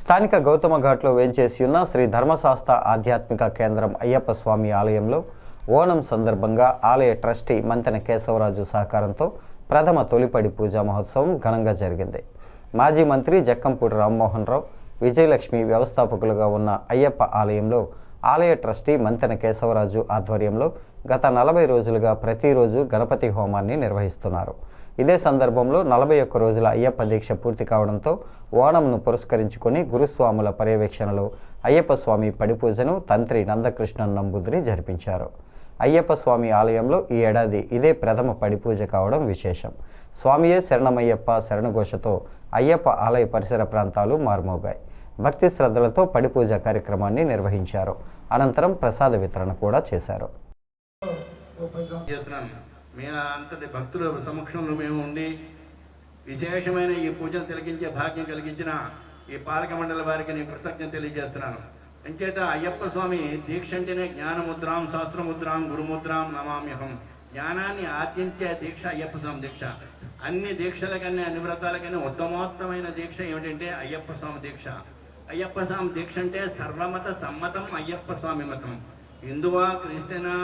స్థానిక గౌతమ ఘాట్లో వేంచేసి ఉన్న శ్రీ ధర్మశాస్త్ర ఆధ్యాత్మిక కేంద్రం అయ్యప్ప స్వామి ఆలయంలో ఓణం సందర్భంగా ఆలయ ట్రస్టీ మంతెన కేశవరాజు సహకారంతో ప్రథమ తొలిపడి పూజా మహోత్సవం ఘనంగా జరిగింది. మాజీ మంత్రి జక్కంపూడి రామ్మోహన్ రావు విజయలక్ష్మి వ్యవస్థాపకులుగా ఉన్న అయ్యప్ప ఆలయంలో ఆలయ ట్రస్టీ మంతెన కేశవరాజు ఆధ్వర్యంలో గత నలభై రోజులుగా ప్రతిరోజు గణపతి హోమాన్ని నిర్వహిస్తున్నారు. ఇదే సందర్భంలో నలభై ఒక్క రోజుల అయ్యప్ప దీక్ష పూర్తి కావడంతో ఓణంను పురస్కరించుకొని గురుస్వాముల పర్యవేక్షణలో అయ్యప్ప స్వామి పడిపూజను తంత్రి నందకృష్ణన్ నంబుద్రి జరిపించారు. అయ్యప్ప స్వామి ఆలయంలో ఈ ఏడాది ఇదే ప్రథమ పడిపూజ కావడం విశేషం. స్వామియే శరణమయ్యప్ప శరణఘోషతో అయ్యప్ప ఆలయ పరిసర ప్రాంతాలు మారుమోగాయి. భక్తి శ్రద్ధలతో పడిపూజ కార్యక్రమాన్ని నిర్వహించారు. అనంతరం ప్రసాద వితరణ కూడా చేశారు. అంతటి భక్తుల సమక్షంలో మేము ఉండి విశేషమైన ఈ పూజను తిలకించే భాగ్యం కలిగించిన ఈ పాలక మండలి వారికి నేను కృతజ్ఞత తెలియజేస్తున్నాను. అంచేత అయ్యప్ప స్వామి దీక్ష అంటేనే జ్ఞానముద్రాం శాస్త్రముద్రాం గురుముద్రాం నమామ్యహం. జ్ఞానాన్ని ఆర్జించే దీక్ష అయ్యప్ప స్వామి దీక్ష. అన్ని దీక్షల కన్నా అన్ని వ్రతాల కన్నా ఉత్తమోత్తమైన దీక్ష ఏమిటంటే అయ్యప్ప స్వామి దీక్ష. అయ్యప్ప స్వామి దీక్ష అంటే సర్వమత సమ్మతం అయ్యప్ప స్వామి మతం. హిందువా క్రిస్టియనా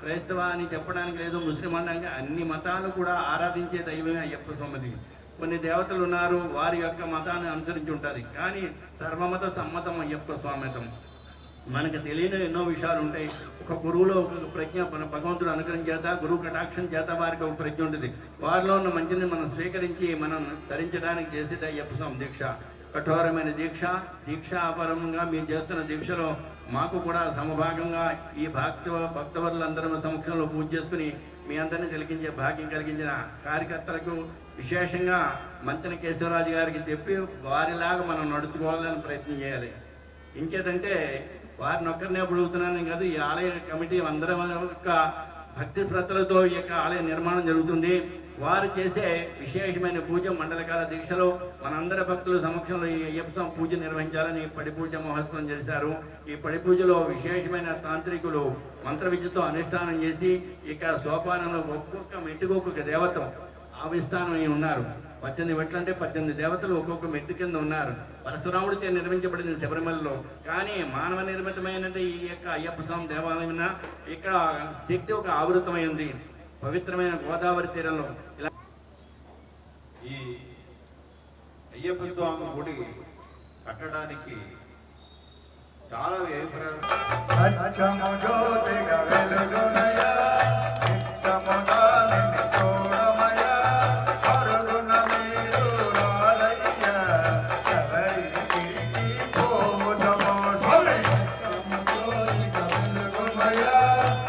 క్రైస్తవ అని చెప్పడానికి లేదు ముస్లిం అనడానికి అన్ని మతాలు కూడా ఆరాధించే దైవమే అయ్యప్ప స్వామిది. కొన్ని దేవతలు ఉన్నారు వారి యొక్క మతాన్ని అనుసరించి ఉంటుంది కానీ సర్వమత సమ్మతం అయ్యప్ప స్వామితం మనకు తెలియని ఎన్నో విషయాలు ఉంటాయి. ఒక గురువులో ఒక ప్రజ్ఞ మన భగవంతుడు అనుగ్రహం చేత గురువు కటాక్షం చేత వారికి ఒక ప్రజ్ఞ ఉంటుంది. వారిలో ఉన్న మంచిని మనం స్వీకరించి మనం ధరించడానికి చేసేది అయ్యప్ప స్వామి దీక్ష. కఠోరమైన దీక్ష దీక్షాపరంగా మీరు చేస్తున్న దీక్షలో మాకు కూడా సమభాగంగా ఈ భక్త భక్తవరులందరం సమక్షంలో పూజ చేసుకుని మీ అందరినీ తిలకించే భాగ్యం కలిగించిన కార్యకర్తలకు విశేషంగా మంత్రి కేశవరాజు గారికి చెప్పి వారిలాగా మనం నడుచుకోవాలని ప్రయత్నం చేయాలి. ఇంకేదంటే వారిని ఒక్కరినే అడుగుతున్నాను కాదు ఈ ఆలయ కమిటీ అందరం యొక్క భక్తి శ్రద్ధలతో ఈ యొక్క ఆలయ నిర్మాణం జరుగుతుంది. వారు చేసే విశేషమైన పూజ మండలకాల దీక్షలో మనందరి భక్తుల సమక్షంలో ఈ అయ్యప్ప పూజ నిర్వహించాలని పడిపూజ మహోత్సవం చేశారు. ఈ పడి పూజలో విశేషమైన తాంత్రికులు మంత్ర విద్యతో అనుష్ఠానం చేసి ఇక సోపానంలో ఒక్కొక్క మెట్టుకు ఒక్కొక్క దేవత ఉన్నారు. పద్దెనిమిది మెట్లు అంటే పద్దెనిమిది దేవతలు ఒక్కొక్క మెట్టు కింద ఉన్నారు. పరశురాముడితో నిర్మించబడింది శబరిమలలో. కానీ మానవ నిర్మితమైనది ఈ యొక్క అయ్యప్ప స్వామి దేవాలయం ఇక్కడ శక్తి ఒక ఆవృతమై ఉంది. పవిత్రమైన గోదావరి తీరంలో. ఇలా ఈ అయ్యప్ప స్వామి గుడి కట్టడానికి చాలా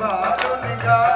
ਬਾਹਰੋਂ ਨਿਗਾਹ